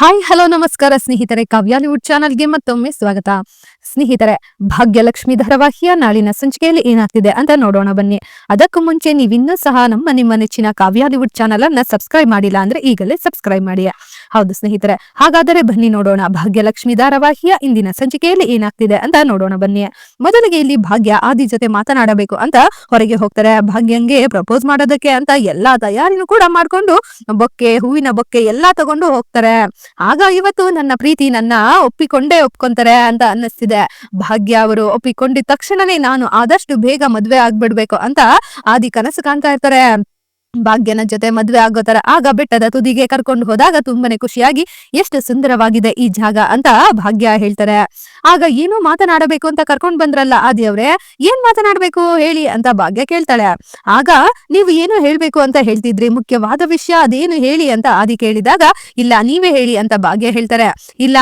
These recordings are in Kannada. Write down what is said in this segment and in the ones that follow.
ಹಾಯ್ ಹಲೋ ನಮಸ್ಕಾರ ಸ್ನೇಹಿತರೆ. ಕಾವ್ಯಾಲಿವುಡ್ ಚಾನಲ್ಗೆ ಮತ್ತೊಮ್ಮೆ ಸ್ವಾಗತ. ಸ್ನೇಹಿತರೆ, ಭಾಗ್ಯಲಕ್ಷ್ಮಿ ಧಾರಾವಾಹಿಯ ನಾಳಿನ ಸಂಚಿಕೆಯಲ್ಲಿ ಏನಾಗ್ತಿದೆ ಅಂತ ನೋಡೋಣ ಬನ್ನಿ. ಅದಕ್ಕೂ ಮುಂಚೆ ನೀವಿನ್ನೂ ಸಹ ನಮ್ಮ ನಿಮ್ಮ ನೆಚ್ಚಿನ ಕಾವ್ಯಾಲಿವುಡ್ ಚಾನಲ್ ಅನ್ನ ಸಬ್ಸ್ಕ್ರೈಬ್ ಮಾಡಿಲ್ಲ ಅಂದ್ರೆ ಈಗಲೇ ಸಬ್ಸ್ಕ್ರೈಬ್ ಮಾಡಿ. ಹೌದು ಸ್ನೇಹಿತರೆ, ಹಾಗಾದರೆ ಬನ್ನಿ ನೋಡೋಣ ಭಾಗ್ಯಲಕ್ಷ್ಮಿ ಧಾರಾವಾಹಿಯ ಇಂದಿನ ಸಂಚಿಕೆಯಲ್ಲಿ ಏನಾಗ್ತಿದೆ ಅಂತ ನೋಡೋಣ ಬನ್ನಿ. ಮೊದಲಿಗೆ ಇಲ್ಲಿ ಭಾಗ್ಯ ಆದಿ ಜೊತೆ ಮಾತನಾಡಬೇಕು ಅಂತ ಹೊರಗೆ ಹೋಗ್ತಾರೆ. ಭಾಗ್ಯಂಗೆ ಪ್ರಪೋಸ್ ಮಾಡೋದಕ್ಕೆ ಅಂತ ಎಲ್ಲಾ ತಯಾರಿನೂ ಕೂಡ ಮಾಡ್ಕೊಂಡು ಬೊಕ್ಕೆ, ಹೂವಿನ ಬೊಕ್ಕೆ ಎಲ್ಲಾ ತಗೊಂಡು ಹೋಗ್ತಾರೆ. ಆಗ ಇವತ್ತು ನನ್ನ ಪ್ರೀತಿ ನನ್ನ ಒಪ್ಪಿಕೊಂಡೇ ಒಪ್ಕೊಂತಾರೆ ಅಂತ ಅನ್ನಿಸ್ತಿದೆ. ಭಾಗ್ಯ ಅವರು ಒಪ್ಪಿಕೊಂಡಿದ ತಕ್ಷಣನೇ ನಾನು ಆದಷ್ಟು ಬೇಗ ಮದ್ವೆ ಆಗ್ಬಿಡ್ಬೇಕು ಅಂತ ಆದಿ ಕನಸು ಕಾಣ್ತಾ ಇರ್ತಾರೆ. ಭಾಗ್ಯನ ಜೊತೆ ಮದ್ವೆ ಆಗೋ ತರ ಆಗ ಬೆಟ್ಟದ ತುದಿಗೆ ಕರ್ಕೊಂಡು ಹೋದಾಗ ತುಂಬಾನೇ ಖುಷಿಯಾಗಿ ಎಷ್ಟು ಸುಂದರವಾಗಿದೆ ಈ ಜಾಗ ಅಂತ ಭಾಗ್ಯ ಹೇಳ್ತಾರೆ. ಆಗ ಏನು ಮಾತನಾಡಬೇಕು ಅಂತ ಕರ್ಕೊಂಡ್ ಬಂದ್ರಲ್ಲ ಆದಿ ಅವ್ರೆ ಏನ್ ಮಾತನಾಡ್ಬೇಕು ಹೇಳಿ ಅಂತ ಭಾಗ್ಯ ಕೇಳ್ತಾಳೆ. ಆಗ ನೀವು ಏನು ಹೇಳ್ಬೇಕು ಅಂತ ಹೇಳ್ತಿದ್ರಿ? ಮುಖ್ಯವಾದ ವಿಷಯ ಅದೇನು ಹೇಳಿ ಅಂತ ಆದಿ ಕೇಳಿದಾಗ, ಇಲ್ಲ ನೀವೇ ಹೇಳಿ ಅಂತ ಭಾಗ್ಯ ಹೇಳ್ತಾರೆ. ಇಲ್ಲ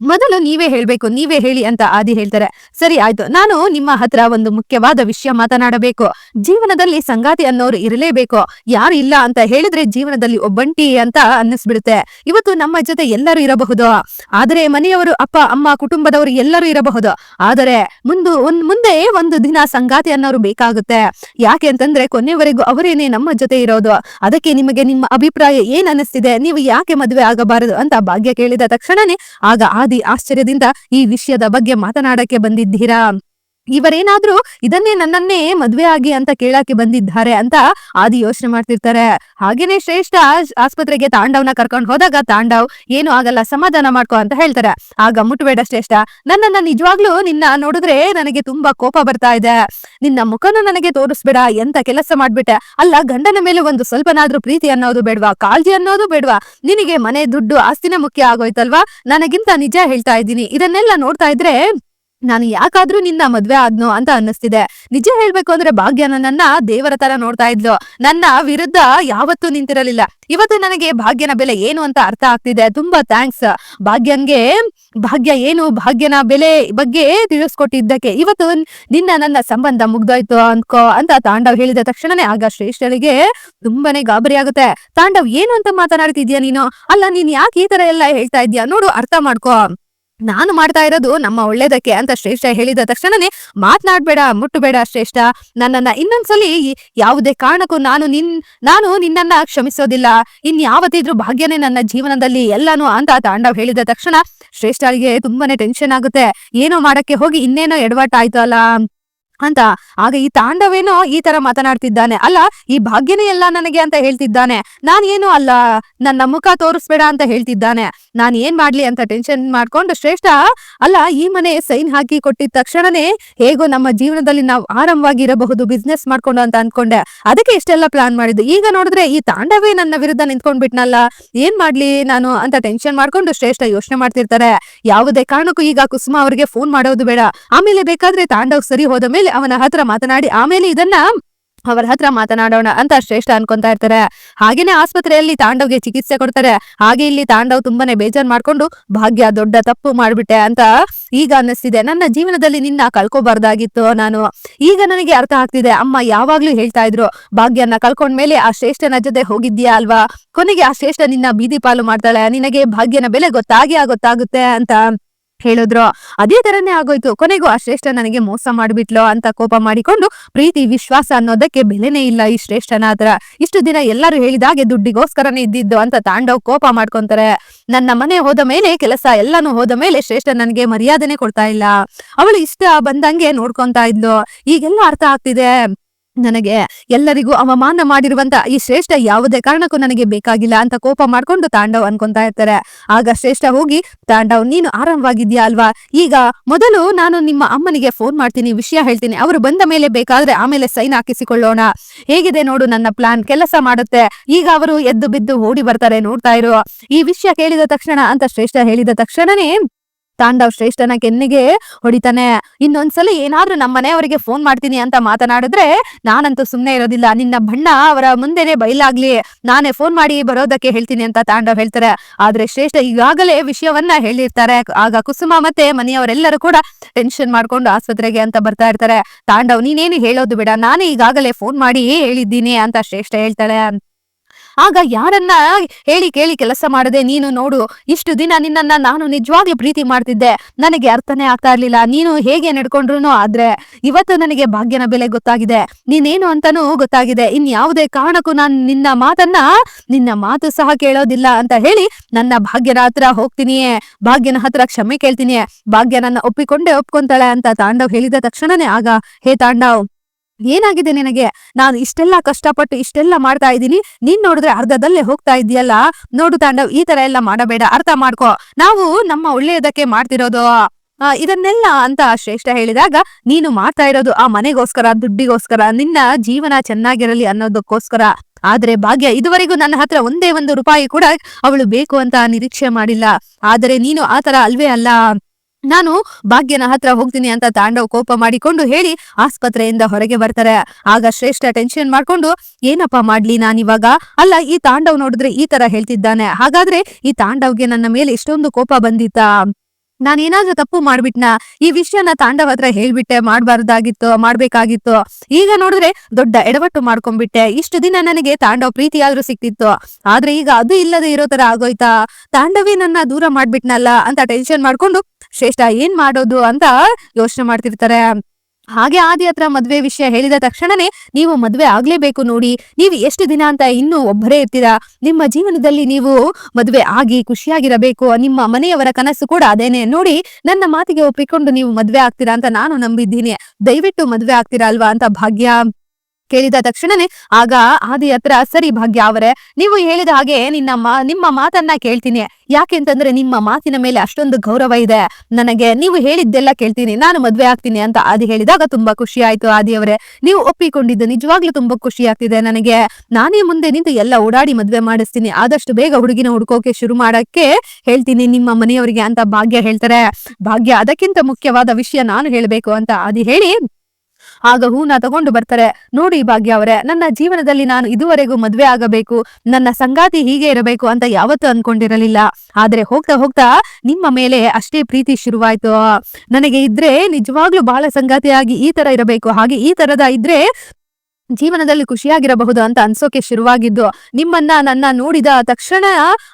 ಮೊದಲು ನೀವೇ ಹೇಳ್ಬೇಕು, ನೀವೇ ಹೇಳಿ ಅಂತ ಆದಿ ಹೇಳ್ತಾರೆ. ಸರಿ, ಆಯ್ತು. ನಾನು ನಿಮ್ಮ ಹತ್ರ ಒಂದು ಮುಖ್ಯವಾದ ವಿಷಯ ಮಾತನಾಡಬೇಕು. ಜೀವನದಲ್ಲಿ ಸಂಗಾತಿ ಅನ್ನೋರು ಇರಲೇಬೇಕು. ಯಾರು ಇಲ್ಲ ಅಂತ ಹೇಳಿದ್ರೆ ಜೀವನದಲ್ಲಿ ಒಬ್ಬಂಟಿ ಅಂತ ಅನ್ನಿಸ್ಬಿಡುತ್ತೆ. ಇವತ್ತು ನಮ್ಮ ಜೊತೆ ಎಲ್ಲರೂ ಇರಬಹುದು. ಆದರೆ ಮನೆಯವರು ಅಪ್ಪ, ಅಮ್ಮ, ಕುಟುಂಬದವರು ಎಲ್ಲರೂ ಇರಬಹುದು. ಆದರೆ ಮುಂದು, ಒಂದ್, ಮುಂದೆ ಒಂದು ದಿನ ಸಂಗಾತಿ ಅನ್ನೋರು ಬೇಕಾಗುತ್ತೆ. ಯಾಕೆ ಅಂತಂದ್ರೆ ಕೊನೆವರೆಗೂ ಅವರೇನೆ ನಮ್ಮ ಜೊತೆ ಇರೋದು. ಅದಕ್ಕೆ ನಿಮಗೆ ನಿಮ್ಮ ಅಭಿಪ್ರಾಯ ಏನ್ ಅನ್ನಿಸ್ತಿದೆ, ನೀವು ಯಾಕೆ ಮದುವೆ ಆಗಬಾರದು ಅಂತ ಭಾಗ್ಯ ಕೇಳಿದ ತಕ್ಷಣನೇ ಆಗ ಆದಿ ಆಶ್ಚರ್ಯದಿಂದ ಈ ವಿಷಯದ ಬಗ್ಗೆ ಮಾತನಾಡಕ್ಕೆ ಬಂದಿದ್ದೀರಾ? ಇವರೇನಾದ್ರೂ ಇದನ್ನೇ ನನ್ನನ್ನೇ ಮದ್ವೆ ಆಗಿ ಅಂತ ಕೇಳಕ್ಕೆ ಬಂದಿದ್ದಾರೆ ಅಂತ ಆದಿ ಯೋಚನೆ ಮಾಡ್ತಿರ್ತಾರೆ. ಹಾಗೇನೆ ಶ್ರೇಷ್ಠ ಆಸ್ಪತ್ರೆಗೆ ತಾಂಡವ್ನ ಕರ್ಕೊಂಡು ಹೋದಾಗ ತಾಂಡವ್, ಏನು ಆಗಲ್ಲ, ಸಮಾಧಾನ ಮಾಡ್ಕೊ ಅಂತ ಹೇಳ್ತಾರೆ. ಆಗ ಮುಟ್ಬೇಡ ಶ್ರೇಷ್ಠ, ನನ್ನನ್ನ ನಿಜವಾಗ್ಲೂ ನಿನ್ನ ನೋಡಿದ್ರೆ ನನಗೆ ತುಂಬಾ ಕೋಪ ಬರ್ತಾ ಇದೆ. ನಿನ್ನ ಮುಖನ ನನಗೆ ತೋರಿಸ್ಬೇಡ, ಎಂತ ಕೆಲಸ ಮಾಡ್ಬಿಟ್ಟೆ. ಅಲ್ಲ, ಗಂಡನ ಮೇಲೆ ಒಂದು ಸ್ವಲ್ಪನಾದ್ರೂ ಪ್ರೀತಿ ಅನ್ನೋದು ಬೇಡ್ವಾ? ಕಾಳಜಿ ಅನ್ನೋದು ಬೇಡ್ವಾ? ನಿನಗೆ ಮನೆ ದುಡ್ಡು ಆಸ್ತಿನೇ ಮುಖ್ಯ ಆಗೋಯ್ತಲ್ವಾ? ನನಗಿಂತ ನಿಜ ಹೇಳ್ತಾ ಇದ್ದೀನಿ. ಇದನ್ನೆಲ್ಲ ನೋಡ್ತಾ ಇದ್ರೆ ನಾನು ಯಾಕಾದ್ರೂ ನಿನ್ನ ಮದ್ವೆ ಆದ್ನೋ ಅಂತ ಅನ್ನಿಸ್ತಿದೆ. ನಿಜ ಹೇಳ್ಬೇಕು ಅಂದ್ರೆ ಭಾಗ್ಯ ನನ್ನ ದೇವರ ತರ ನೋಡ್ತಾ ಇದ್ಲು. ನನ್ನ ವಿರುದ್ಧ ಯಾವತ್ತೂ ನಿಂತಿರಲಿಲ್ಲ. ಇವತ್ತು ನನಗೆ ಭಾಗ್ಯನ ಬೆಲೆ ಏನು ಅಂತ ಅರ್ಥ ಆಗ್ತಿದೆ. ತುಂಬಾ ಥ್ಯಾಂಕ್ಸ್ ಭಾಗ್ಯಂಗೆ ಭಾಗ್ಯ ಏನು? ಭಾಗ್ಯನ ಬೆಲೆ ಬಗ್ಗೆ ತಿಳಿಸ್ಕೊಟ್ಟಿದ್ದಕ್ಕೆ ಇವತ್ತು ನಿನ್ನ ನನ್ನ ಸಂಬಂಧ ಮುಗ್ದೋಯ್ತು ಅನ್ಕೋ ಅಂತ ತಾಂಡವ್ ಹೇಳಿದ ತಕ್ಷಣನೇ ಆಗ ಶ್ರೇಷ್ಠರಿಗೆ ತುಂಬಾನೇ ಗಾಬರಿ ಆಗುತ್ತೆ. ತಾಂಡವ್ ಏನು ಅಂತ ಮಾತನಾಡ್ತಿದ್ಯಾ ನೀನು? ಅಲ್ಲ, ನೀನ್ ಯಾಕೆ ಈ ತರ ಎಲ್ಲ ಹೇಳ್ತಾ ಇದ್ಯಾ? ನೋಡು, ಅರ್ಥ ಮಾಡ್ಕೋ. ನಾನು ಮಾಡ್ತಾ ಇರೋದು ನಮ್ಮ ಒಳ್ಳೇದಕ್ಕೆ ಅಂತ ಶ್ರೇಷ್ಠ ಹೇಳಿದ ತಕ್ಷಣನೇ ಮಾತನಾಡ್ಬೇಡ, ಮುಟ್ಟಬೇಡ ಶ್ರೇಷ್ಠ. ನನ್ನನ್ನ ಇನ್ನೊಂದ್ಸಲಿ ಯಾವುದೇ ಕಾರಣಕ್ಕೂ ನಾನು ನಿನ್, ನಾನು ನಿನ್ನನ್ನ ಕ್ಷಮಿಸೋದಿಲ್ಲ. ಇನ್ಯಾವತ್ತಿದ್ರೂ ಭಾಗ್ಯನೇ ನನ್ನ ಜೀವನದಲ್ಲಿ ಎಲ್ಲಾನು ಅಂತ ತಾಂಡವ್ ಹೇಳಿದ ತಕ್ಷಣ ಶ್ರೇಷ್ಠರಿಗೆ ತುಂಬಾನೇ ಟೆನ್ಷನ್ ಆಗುತ್ತೆ. ಏನೋ ಮಾಡಕ್ಕೆ ಹೋಗಿ ಇನ್ನೇನೋ ಎಡವಟ್ಟಾಯ್ತು ಅಲ್ಲ ಅಂತ. ಆಗ ಈ ತಾಂಡವೇನೋ ಈ ತರ ಮಾತನಾಡ್ತಿದ್ದಾನೆ. ಅಲ್ಲ, ಈ ಭಾಗ್ಯನೇ ಎಲ್ಲ ನನಗೆ ಅಂತ ಹೇಳ್ತಿದ್ದಾನೆ. ನಾನ್ ಏನು ಅಲ್ಲ, ನನ್ನ ಮುಖ ತೋರಿಸ್ಬೇಡ ಅಂತ ಹೇಳ್ತಿದ್ದಾನೆ. ನಾನ್ ಏನ್ ಮಾಡ್ಲಿ ಅಂತ ಟೆನ್ಷನ್ ಮಾಡ್ಕೊಂಡು ಶ್ರೇಷ್ಠ, ಅಲ್ಲ, ಈ ಮನೆ ಸೈನ್ ಹಾಕಿ ಕೊಟ್ಟಿದ ತಕ್ಷಣನೇ ಹೇಗೋ ನಮ್ಮ ಜೀವನದಲ್ಲಿ ನಾವು ಆರಾಮವಾಗಿ ಇರಬಹುದು ಬಿಸ್ನೆಸ್ ಮಾಡ್ಕೊಂಡು ಅಂತ ಅನ್ಕೊಂಡೆ ಅದಕ್ಕೆ ಇಷ್ಟೆಲ್ಲ ಪ್ಲಾನ್ ಮಾಡಿದ್ದು. ಈಗ ನೋಡಿದ್ರೆ ಈ ತಾಂಡವೇ ನನ್ನ ವಿರುದ್ಧ ನಿಂತ್ಕೊಂಡ್ ಬಿಟ್ನಲ್ಲ. ಏನ್ ಮಾಡ್ಲಿ ನಾನು ಅಂತ ಟೆನ್ಷನ್ ಮಾಡ್ಕೊಂಡು ಶ್ರೇಷ್ಠ ಯೋಚನೆ ಮಾಡ್ತಿರ್ತಾರೆ. ಯಾವುದೇ ಕಾರಣಕ್ಕೂ ಈಗ ಕುಸುಮ ಅವರಿಗೆ ಫೋನ್ ಮಾಡೋದು ಬೇಡ. ಆಮೇಲೆ ಬೇಕಾದ್ರೆ ತಾಂಡವ್ ಸರಿ ಹೋದ ಮೇಲೆ ಅವನ ಹತ್ರ ಮಾತನಾಡಿ, ಆಮೇಲೆ ಇದನ್ನ ಅವರ ಹತ್ರ ಮಾತನಾಡೋಣ ಅಂತ ಶ್ರೇಷ್ಠ ಅನ್ಕೊಂತಾ ಇರ್ತಾರೆ. ಹಾಗೇನೆ ಆಸ್ಪತ್ರೆಯಲ್ಲಿ ತಾಂಡವ್ಗೆ ಚಿಕಿತ್ಸೆ ಕೊಡ್ತಾರೆ. ಹಾಗೆ ಇಲ್ಲಿ ತಾಂಡವ್ ತುಂಬಾನೇ ಬೇಜಾರ್ ಮಾಡ್ಕೊಂಡು, ಭಾಗ್ಯ, ದೊಡ್ಡ ತಪ್ಪು ಮಾಡ್ಬಿಟ್ಟೆ ಅಂತ ಈಗ ಅನ್ನಿಸ್ತಿದೆ. ನನ್ನ ಜೀವನದಲ್ಲಿ ನಿನ್ನ ಕಳ್ಕೊಬಾರ್ದಾಗಿತ್ತು ನಾನು. ಈಗ ನನಗೆ ಅರ್ಥ ಆಗ್ತಿದೆ. ಅಮ್ಮ ಯಾವಾಗ್ಲೂ ಹೇಳ್ತಾ ಇದ್ರು, ಭಾಗ್ಯನ ಕಳ್ಕೊಂಡ್ಮೇಲೆ ಆ ಶ್ರೇಷ್ಠನ ಜೊತೆ ಹೋಗಿದ್ಯಾ ಅಲ್ವಾ? ಕೊನೆಗೆ ಆ ಶ್ರೇಷ್ಠ ನಿನ್ನ ಬೀದಿ ಪಾಲು ಮಾಡ್ತಾಳೆ. ನಿನಗೆ ಭಾಗ್ಯನ ಬೆಲೆ ಗೊತ್ತಾಗಿ ಗೊತ್ತಾಗುತ್ತೆ ಅಂತ. ಹೇಳಿದ್ರು. ಅದೇ ತರನೇ ಆಗೋಯ್ತು. ಕೊನೆಗೂ ಆ ಶ್ರೇಷ್ಠ ನನಗೆ ಮೋಸ ಮಾಡಿಬಿಟ್ಲೋ ಅಂತ ಕೋಪ ಮಾಡಿಕೊಂಡು ಪ್ರೀತಿ, ವಿಶ್ವಾಸ ಅನ್ನೋದಕ್ಕೆ ಬೆಲೆನೇ ಇಲ್ಲ ಈ ಶ್ರೇಷ್ಠನ ಹತ್ರ. ಇಷ್ಟು ದಿನ ಎಲ್ಲರೂ ಹೇಳಿದಾಗೆ ದುಡ್ಡಿಗೋಸ್ಕರನೇ ಇದ್ದಿದ್ದು ಅಂತ ತಾಂಡವ್ ಕೋಪ ಮಾಡ್ಕೊಂತಾರೆ. ನನ್ನ ಮನೆ ಹೋದ ಮೇಲೆ, ಕೆಲಸ ಎಲ್ಲಾನು ಹೋದ ಮೇಲೆ ಶ್ರೇಷ್ಠ ನನಗೆ ಮರ್ಯಾದನೆ ಕೊಡ್ತಾ ಇಲ್ಲ. ಅವಳು ಇಷ್ಟ ಬಂದಂಗೆ ನೋಡ್ಕೊಂತಾ ಇದ್ಲು. ಈಗೆಲ್ಲ ಅರ್ಥ ಆಗ್ತಿದೆ. ನನಗೆ ಎಲ್ಲರಿಗೂ ಅವಮಾನ ಮಾಡಿರುವಂತ ಈ ಶ್ರೇಷ್ಠ ಯಾವುದೇ ಕಾರಣಕ್ಕೂ ನನಗೆ ಬೇಕಾಗಿಲ್ಲ ಅಂತ ಕೋಪ ಮಾಡ್ಕೊಂಡು ತಾಂಡವ್ ಅನ್ಕೊಂತಾ ಇರ್ತಾರೆ. ಆಗ ಶ್ರೇಷ್ಠ ಹೋಗಿ, ತಾಂಡವ್, ನೀನು ಆರಾಮವಾಗಿದ್ಯಾ ಅಲ್ವಾ? ಈಗ ಮೊದಲು ನಾನು ನಿಮ್ಮ ಅಮ್ಮನಿಗೆ ಫೋನ್ ಮಾಡ್ತೀನಿ, ವಿಷಯ ಹೇಳ್ತೀನಿ. ಅವರು ಬಂದ ಮೇಲೆ ಬೇಕಾದ್ರೆ ಆಮೇಲೆ ಸೈನ್ ಹಾಕಿಸಿಕೊಳ್ಳೋಣ. ಹೇಗಿದೆ ನೋಡು, ನನ್ನ ಪ್ಲಾನ್ ಕೆಲಸ ಮಾಡುತ್ತೆ. ಈಗ ಅವರು ಎದ್ದು ಬಿದ್ದು ಓಡಿ ಬರ್ತಾರೆ ನೋಡ್ತಾ ಇರು. ಈ ವಿಷಯ ಕೇಳಿದ ತಕ್ಷಣ, ಅಂತ ಶ್ರೇಷ್ಠ ಹೇಳಿದ ತಕ್ಷಣನೇ ತಾಂಡವ್ ಶ್ರೇಷ್ಠನ ಕೆನ್ನಿಗೆ ಹೊಡಿತಾನೆ. ಇನ್ನೊಂದ್ಸಲ ಏನಾದ್ರೂ ನಮ್ಮ ಮನೆಯವರಿಗೆ ಫೋನ್ ಮಾಡ್ತೀನಿ ಅಂತ ಮಾತನಾಡಿದ್ರೆ ನಾನಂತೂ ಸುಮ್ಮನೆ ಇರೋದಿಲ್ಲ. ನಿನ್ನ ಬಣ್ಣ ಅವರ ಮುಂದೆನೆ ಬಯಲಾಗ್ಲಿ. ನಾನೇ ಫೋನ್ ಮಾಡಿ ಬರೋದಕ್ಕೆ ಹೇಳ್ತೀನಿ ಅಂತ ತಾಂಡವ್ ಹೇಳ್ತಾರೆ. ಆದ್ರೆ ಶ್ರೇಷ್ಠ ಈಗಾಗಲೇ ವಿಷಯವನ್ನ ಹೇಳಿರ್ತಾರೆ. ಆಗ ಕುಸುಮ ಮತ್ತೆ ಮನೆಯವರೆಲ್ಲರೂ ಕೂಡ ಟೆನ್ಷನ್ ಮಾಡ್ಕೊಂಡು ಆಸ್ಪತ್ರೆಗೆ ಅಂತ ಬರ್ತಾ ಇರ್ತಾರೆ. ತಾಂಡವ್, ನೀನೇನು ಹೇಳೋದು ಬೇಡ. ನಾನೇ ಈಗಾಗಲೇ ಫೋನ್ ಮಾಡಿ ಹೇಳಿದ್ದೀನಿ ಅಂತ ಶ್ರೇಷ್ಠ ಹೇಳ್ತಾಳೆ ಆಗ ಯಾರನ್ನ ಹೇಳಿ ಕೇಳಿ ಕೆಲಸ ಮಾಡದೆ, ನೀನು ನೋಡು, ಇಷ್ಟು ದಿನ ನಿನ್ನನ್ನ ನಾನು ನಿಜವಾಗ್ಲೂ ಪ್ರೀತಿ ಮಾಡ್ತಿದ್ದೆ. ನನಗೆ ಅರ್ಥನೇ ಆಗ್ತಾ ಇರ್ಲಿಲ್ಲ. ನೀನು ಹೇಗೆ ನಡ್ಕೊಂಡ್ರು ಆದ್ರೆ ಇವತ್ತು ನನಗೆ ಭಾಗ್ಯನ ಬೆಲೆ ಗೊತ್ತಾಗಿದೆ. ನೀನೇನು ಅಂತಾನೂ ಗೊತ್ತಾಗಿದೆ. ಇನ್ ಯಾವುದೇ ಕಾರಣಕ್ಕೂ ನಾನು ನಿನ್ನ ಮಾತನ್ನ, ನಿನ್ನ ಮಾತು ಸಹ ಕೇಳೋದಿಲ್ಲ ಅಂತ ಹೇಳಿ ನನ್ನ ಭಾಗ್ಯನ ಹತ್ರ ಹೋಗ್ತೀನಿಯೇ. ಭಾಗ್ಯನ ಹತ್ರ ಕ್ಷಮೆ ಕೇಳ್ತೀನಿ ಭಾಗ್ಯ ನನ್ನ ಒಪ್ಪಿಕೊಂಡೇ ಒಪ್ಕೊಂತಾಳೆ ಅಂತ ತಾಂಡವ್ ಹೇಳಿದ ತಕ್ಷಣನೇ ಆಗ, ಹೇ ತಾಂಡವ್ ಏನಾಗಿದೆ ನಿನಗೆ? ನಾನು ಇಷ್ಟೆಲ್ಲ ಕಷ್ಟಪಟ್ಟು ಇಷ್ಟೆಲ್ಲ ಮಾಡ್ತಾ ಇದ್ದೀನಿ. ನೀನ್ ನೋಡಿದ್ರೆ ಅರ್ಧದಲ್ಲೇ ಹೋಗ್ತಾ ಇದೆಯಲ್ಲ ನೋಡು ತಾಂಡವ್, ಈ ತರ ಎಲ್ಲ ಮಾಡಬೇಡ. ಅರ್ಥ ಮಾಡ್ಕೋ. ನಾವು ನಮ್ಮ ಒಳ್ಳೆಯದಕ್ಕೆ ಮಾಡ್ತಿರೋದು. ಇದನ್ನೆಲ್ಲ ಅಂತ ಶ್ರೇಷ್ಠ ಹೇಳಿದಾಗ, ನೀನು ಮಾಡ್ತಾ ಇರೋದು ಆ ಮನೆಗೋಸ್ಕರ, ದುಡ್ಡಿಗೋಸ್ಕರ, ನಿನ್ನ ಜೀವನ ಚೆನ್ನಾಗಿರಲಿ ಅನ್ನೋದಕ್ಕೋಸ್ಕರ. ಆದ್ರೆ ಭಾಗ್ಯ, ಇದುವರೆಗೂ ನನ್ನ ಹತ್ರ ಒಂದೇ ಒಂದು ರೂಪಾಯಿ ಕೂಡ ಅವಳು ಬೇಕು ಅಂತ ನಿರೀಕ್ಷೆ ಮಾಡಿಲ್ಲ. ಆದರೆ ನೀನು ಆ ತರ ಅಲ್ವೇ ಅಲ್ಲ. ನಾನು ಭಾಗ್ಯನ ಹತ್ರ ಹೋಗ್ತೀನಿ ಅಂತ ತಾಂಡವ್ ಕೋಪ ಮಾಡಿಕೊಂಡು ಹೇಳಿ ಆಸ್ಪತ್ರೆಯಿಂದ ಹೊರಗೆ ಬರ್ತಾರೆ. ಆಗ ಶ್ರೇಷ್ಠ ಟೆನ್ಷನ್ ಮಾಡ್ಕೊಂಡು, ಏನಪ್ಪಾ ಮಾಡ್ಲಿ ನಾನಿವಾಗ ಅಲ್ಲ, ಈ ತಾಂಡವ್ ನೋಡಿದ್ರೆ ಈ ತರ ಹೇಳ್ತಿದ್ದಾನೆ. ಹಾಗಾದ್ರೆ ಈ ತಾಂಡವ್ಗೆ ನನ್ನ ಮೇಲೆ ಇಷ್ಟೊಂದು ಕೋಪ ಬಂದಿತ್ತಾ? ನಾನೇನಾದ್ರೂ ತಪ್ಪು ಮಾಡ್ಬಿಟ್ನಾ? ಈ ವಿಷಯನ ತಾಂಡವ ಹತ್ರ ಹೇಳ್ಬಿಟ್ಟೆ, ಮಾಡ್ಬಾರ್ದಾಗಿತ್ತು, ಮಾಡ್ಬೇಕಾಗಿತ್ತು. ಈಗ ನೋಡಿದ್ರೆ ದೊಡ್ಡ ಎಡವಟ್ಟು ಮಾಡ್ಕೊಂಡ್ಬಿಟ್ಟೆ. ಇಷ್ಟು ದಿನ ನನಗೆ ತಾಂಡವ್ ಪ್ರೀತಿಯಾದ್ರೂ ಸಿಕ್ತಿತ್ತು. ಆದ್ರೆ ಈಗ ಅದು ಇಲ್ಲದೆ ಇರೋ ತರ ಆಗೋಯ್ತಾ? ತಾಂಡವೇ ನನ್ನ ದೂರ ಮಾಡ್ಬಿಟ್ನಲ್ಲ ಅಂತ ಟೆನ್ಷನ್ ಮಾಡ್ಕೊಂಡು ಶ್ರೇಷ್ಠ ಏನ್ ಮಾಡೋದು ಅಂತ ಯೋಚನೆ ಮಾಡ್ತಿರ್ತಾರೆ. ಹಾಗೆ ಆದಿ ಹತ್ರ ಮದ್ವೆ ವಿಷಯ ಹೇಳಿದ ತಕ್ಷಣನೇ ನೀವು ಮದ್ವೆ ಆಗ್ಲೇಬೇಕು ನೋಡಿ, ನೀವು ಎಷ್ಟು ದಿನ ಅಂತ ಇನ್ನೂ ಒಬ್ಬರೇ ಇರ್ತೀರಾ? ನಿಮ್ಮ ಜೀವನದಲ್ಲಿ ನೀವು ಮದ್ವೆ ಆಗಿ ಖುಷಿಯಾಗಿರಬೇಕು, ನಿಮ್ಮ ಮನೆಯವರ ಕನಸು ಕೂಡ ಅದೇನೆ ನೋಡಿ ನನ್ನ ಮಾತಿಗೆ ಒಪ್ಪಿಕೊಂಡು ನೀವು ಮದ್ವೆ ಆಗ್ತೀರಾ ಅಂತ ನಾನು ನಂಬಿದ್ದೀನಿ. ದಯವಿಟ್ಟು ಮದ್ವೆ ಆಗ್ತೀರಾ ಅಲ್ವಾ ಅಂತ ಭಾಗ್ಯ. ಕೇಳಿದ ತಕ್ಷಣನೇ ಆಗ ಆದಿ ಹತ್ರ ಸರಿ ಭಾಗ್ಯ ಅವರೇ, ನೀವು ಹೇಳಿದ ಹಾಗೆ ನಿನ್ನ ನಿಮ್ಮ ಮಾತನ್ನ ಕೇಳ್ತೀನಿ. ಯಾಕೆಂತಂದ್ರೆ ನಿಮ್ಮ ಮಾತಿನ ಮೇಲೆ ಅಷ್ಟೊಂದು ಗೌರವ ಇದೆ. ನನಗೆ ನೀವು ಹೇಳಿದ್ದೆಲ್ಲ ಕೇಳ್ತೀನಿ. ನಾನು ಮದ್ವೆ ಆಗ್ತೀನಿ, ಅಂತ ಆದಿ ಹೇಳಿದಾಗ ತುಂಬಾ ಖುಷಿ ಆಯ್ತು ಆದಿ ಅವರೇ ನೀವು ಒಪ್ಪಿಕೊಂಡಿದ್ದು ನಿಜವಾಗ್ಲೂ ತುಂಬಾ ಖುಷಿ ಆಗ್ತಿದೆ ನನಗೆ. ನಾನೇ ಮುಂದೆ ನಿಂತು ಎಲ್ಲ ಓಡಾಡಿ ಮದ್ವೆ ಮಾಡಿಸ್ತೀನಿ. ಆದಷ್ಟು ಬೇಗ ಹುಡುಗಿನ ಹುಡ್ಕೋಕೆ ಶುರು ಮಾಡಕ್ಕೆ ಹೇಳ್ತೀನಿ ನಿಮ್ಮ ಮನೆಯವರಿಗೆ ಅಂತ ಭಾಗ್ಯ ಹೇಳ್ತಾರೆ. ಭಾಗ್ಯ, ಅದಕ್ಕಿಂತ ಮುಖ್ಯವಾದ ವಿಷಯ ನಾನು ಹೇಳ್ಬೇಕು ಅಂತ ಆದಿ ಹೇಳಿ ಆಗ ಹೂನ ತಗೊಂಡು ಬರ್ತಾರೆ. ನೋಡಿ ಭಾಗ್ಯ ಅವರೇ, ನನ್ನ ಜೀವನದಲ್ಲಿ ನಾನು ಇದುವರೆಗೂ ಮದ್ವೆ ಆಗಬೇಕು, ನನ್ನ ಸಂಗಾತಿ ಹೀಗೆ ಇರಬೇಕು ಅಂತ ಯಾವತ್ತೂ ಅನ್ಕೊಂಡಿರಲಿಲ್ಲ. ಆದ್ರೆ ಹೋಗ್ತಾ ಹೋಗ್ತಾ ನಿಮ್ಮ ಮೇಲೆ ಅಷ್ಟೇ ಪ್ರೀತಿ ಶುರುವಾಯ್ತು. ನನಗೆ ಇದ್ರೆ ನಿಜವಾಗ್ಲೂ ಬಹಳ ಸಂಗಾತಿಯಾಗಿ ಈ ತರ ಇರಬೇಕು, ಹಾಗೆ ಈ ತರದ ಇದ್ರೆ ಜೀವನದಲ್ಲಿ ಖುಷಿಯಾಗಿರಬಹುದು ಅಂತ ಅನ್ಸೋಕೆ ಶುರುವಾಗಿದ್ದು ನಿಮ್ಮನ್ನ ನನ್ನ ನೋಡಿದ ತಕ್ಷಣ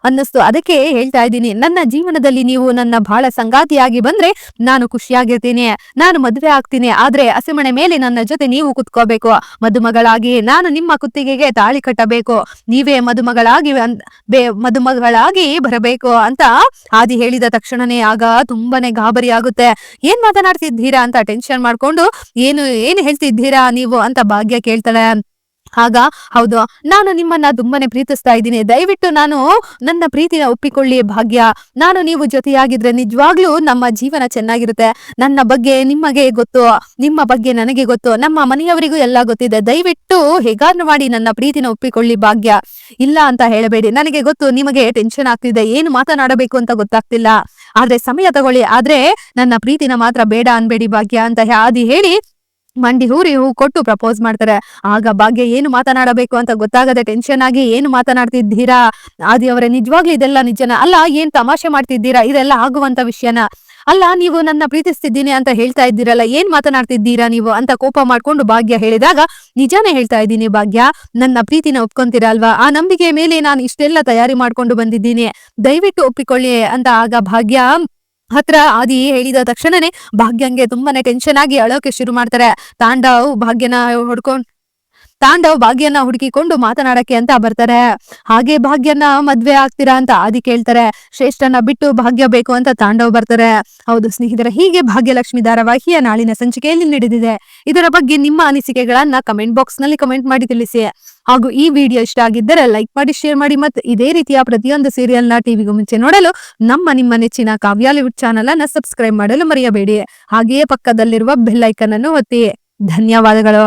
ಅನ್ನಿಸ್ತು. ಅದಕ್ಕೆ ಹೇಳ್ತಾ ಇದ್ದೀನಿ, ನನ್ನ ಜೀವನದಲ್ಲಿ ನೀವು ನನ್ನ ಬಹಳ ಸಂಗಾತಿಯಾಗಿ ಬಂದ್ರೆ ನಾನು ಖುಷಿಯಾಗಿರ್ತೀನಿ, ನಾನು ಮದುವೆ ಆಗ್ತೀನಿ, ಆದ್ರೆ ಹಸಿಮಣೆ ಮೇಲೆ ನನ್ನ ಜೊತೆ ನೀವು ಕುತ್ಕೋಬೇಕು. ಮದುಮಗಳಾಗಿ ನಾನು ನಿಮ್ಮ ಕುತ್ತಿಗೆಗೆ ತಾಳಿ ಕಟ್ಟಬೇಕು, ನೀವೇ ಮದುಮಗಳಾಗಿ ಮದುಮಗಳಾಗಿ ಬರಬೇಕು ಅಂತ ಆದಿ ಹೇಳಿದ ತಕ್ಷಣನೇ ಆಗ ತುಂಬಾನೇ ಗಾಬರಿ ಆಗುತ್ತೆ. ಏನ್ ಮಾತನಾಡ್ತಿದ್ದೀರಾ ಅಂತ ಟೆನ್ಷನ್ ಮಾಡ್ಕೊಂಡು, ಏನು, ಏನ್ ಹೇಳ್ತಿದ್ದೀರಾ ನೀವು ಅಂತ ಭಾಗ್ಯ ಕೇಳ್ತಾಳೆ ಆಗ ಹೌದು, ನಾನು ನಿಮ್ಮನ್ನ ತುಂಬಾನೇ ಪ್ರೀತಿಸ್ತಾ ಇದ್ದೀನಿ. ದಯವಿಟ್ಟು ನಾನು ನನ್ನ ಪ್ರೀತಿನ ಒಪ್ಪಿಕೊಳ್ಳಿ ಭಾಗ್ಯ. ನಾನು ನೀವು ಜೊತೆಯಾಗಿದ್ರೆ ನಿಜವಾಗ್ಲೂ ನಮ್ಮ ಜೀವನ ಚೆನ್ನಾಗಿರುತ್ತೆ. ನನ್ನ ಬಗ್ಗೆ ನಿಮಗೆ ಗೊತ್ತು, ನಿಮ್ಮ ಬಗ್ಗೆ ನನಗೆ ಗೊತ್ತು, ನಮ್ಮ ಮನೆಯವರಿಗೂ ಎಲ್ಲ ಗೊತ್ತಿದೆ. ದಯವಿಟ್ಟು ಹೇಗಾದ್ರೂ ಮಾಡಿ ನನ್ನ ಪ್ರೀತಿನ ಒಪ್ಪಿಕೊಳ್ಳಿ ಭಾಗ್ಯ. ಇಲ್ಲ ಅಂತ ಹೇಳಬೇಡಿ. ನನಗೆ ಗೊತ್ತು, ನಿಮಗೆ ಟೆನ್ಷನ್ ಆಗ್ತಿದೆ. ಏನು ಮಾತನಾಡಬೇಕು ಅಂತ ಗೊತ್ತಾಗ್ತಿಲ್ಲ. ಆದ್ರೆ ಸಮಯ ತಗೊಳ್ಳಿ. ಆದ್ರೆ ನನ್ನ ಪ್ರೀತಿನ ಮಾತ್ರ ಬೇಡ ಅನ್ಬೇಡಿ ಭಾಗ್ಯ ಅಂತ ಆದಿ ಹೇಳಿ ಮಂಡಿ ಹೂರಿ ಹೂ ಕೊಟ್ಟು ಪ್ರಪೋಸ್ ಮಾಡ್ತಾರೆ. ಆಗ ಭಾಗ್ಯ ಏನು ಮಾತನಾಡಬೇಕು ಅಂತ ಗೊತ್ತಾಗದೆ ಟೆನ್ಷನ್ ಆಗಿ ಏನು ಮಾತನಾಡ್ತಿದ್ದೀರಾ? ಆದಿ ಅವರೇ ನಿಜವಾಗ್ಲೂ ಇದೆಲ್ಲ ನಿಜನ? ಅಲ್ಲ, ಏನ್ ತಮಾಷೆ ಮಾಡ್ತಿದ್ದೀರಾ? ಇದೆಲ್ಲ ಆಗುವಂತ ವಿಷಯನ? ಅಲ್ಲ, ನೀವು ನನ್ನ ಪ್ರೀತಿಸ್ತಿದ್ದೀನಿ ಅಂತ ಹೇಳ್ತಾ ಇದ್ದೀರಲ್ಲ, ಏನ್ ಮಾತನಾಡ್ತಿದ್ದೀರಾ ನೀವು ಅಂತ ಕೋಪ ಮಾಡ್ಕೊಂಡು ಭಾಗ್ಯ ಹೇಳಿದಾಗ, ನಿಜಾನೇ ಹೇಳ್ತಾ ಇದ್ದೀನಿ ಭಾಗ್ಯ, ನನ್ನ ಪ್ರೀತಿನ ಒಪ್ಕೊಂತೀರಾ ಅಲ್ವಾ? ಆ ನಂಬಿಕೆ ಮೇಲೆ ನಾನು ಇಷ್ಟೆಲ್ಲ ತಯಾರಿ ಮಾಡ್ಕೊಂಡು ಬಂದಿದ್ದೀನಿ. ದಯವಿಟ್ಟು ಒಪ್ಪಿಕೊಳ್ಳಿ ಅಂತ ಆಗ ಭಾಗ್ಯ ಹತ್ರ ಆದಿ ಹೇಳಿದ ತಕ್ಷಣನೇ ಭಾಗ್ಯಂಗೆ ತುಂಬಾನೇ ಟೆನ್ಷನ್ ಆಗಿ ಅಳೋಕೆ ಶುರು ಮಾಡ್ತಾರೆ. ತಾಂಡವ್ ಭಾಗ್ಯನ ಹೊಡ್ಕೊಂಡ್ ತಾಂಡವ್ ಭಾಗ್ಯನ ಹುಡುಕಿಕೊಂಡು ಮಾತನಾಡಕ್ಕೆ ಅಂತ ಬರ್ತಾರೆ. ಹಾಗೆ ಭಾಗ್ಯನ ಮದ್ವೆ ಆಗ್ತೀರಾ ಅಂತ ಆದಿ ಕೇಳ್ತಾರೆ. ಶ್ರೇಷ್ಠನ ಬಿಟ್ಟು ಭಾಗ್ಯ ಬೇಕು ಅಂತ ತಾಂಡವ್ ಬರ್ತಾರೆ. ಹೌದು ಸ್ನೇಹಿತರೆ, ಹೀಗೆ ಭಾಗ್ಯಲಕ್ಷ್ಮಿ ಧಾರಾವಾಹಿಯ ನಾಳಿನ ಸಂಚಿಕೆಯಲ್ಲಿ ನಡೆದಿದೆ. ಇದರ ಬಗ್ಗೆ ನಿಮ್ಮ ಅನಿಸಿಕೆಗಳನ್ನ ಕಮೆಂಟ್ ಬಾಕ್ಸ್ನಲ್ಲಿ ಕಮೆಂಟ್ ಮಾಡಿ ತಿಳಿಸಿ. ಹಾಗೂ ಈ ವಿಡಿಯೋ ಇಷ್ಟ ಆಗಿದ್ದರೆ ಲೈಕ್ ಮಾಡಿ, ಶೇರ್ ಮಾಡಿ ಮತ್ತು ಇದೇ ರೀತಿಯ ಪ್ರತಿಯೊಂದು ಸೀರಿಯಲ್ನ ಟಿವಿಗೂ ಮುಂಚೆ ನೋಡಲು ನಮ್ಮ ನಿಮ್ಮ ನೆಚ್ಚಿನ ಕಾವ್ಯಾಲಿವುಡ್ ಚಾನಲ್ ಅನ್ನ ಸಬ್ಸ್ಕ್ರೈಬ್ ಮಾಡಲು ಮರೆಯಬೇಡಿ. ಹಾಗೆಯೇ ಪಕ್ಕದಲ್ಲಿರುವ ಬೆಲ್ ಐಕನ್ ಅನ್ನು ಒತ್ತಿ. ಧನ್ಯವಾದಗಳು.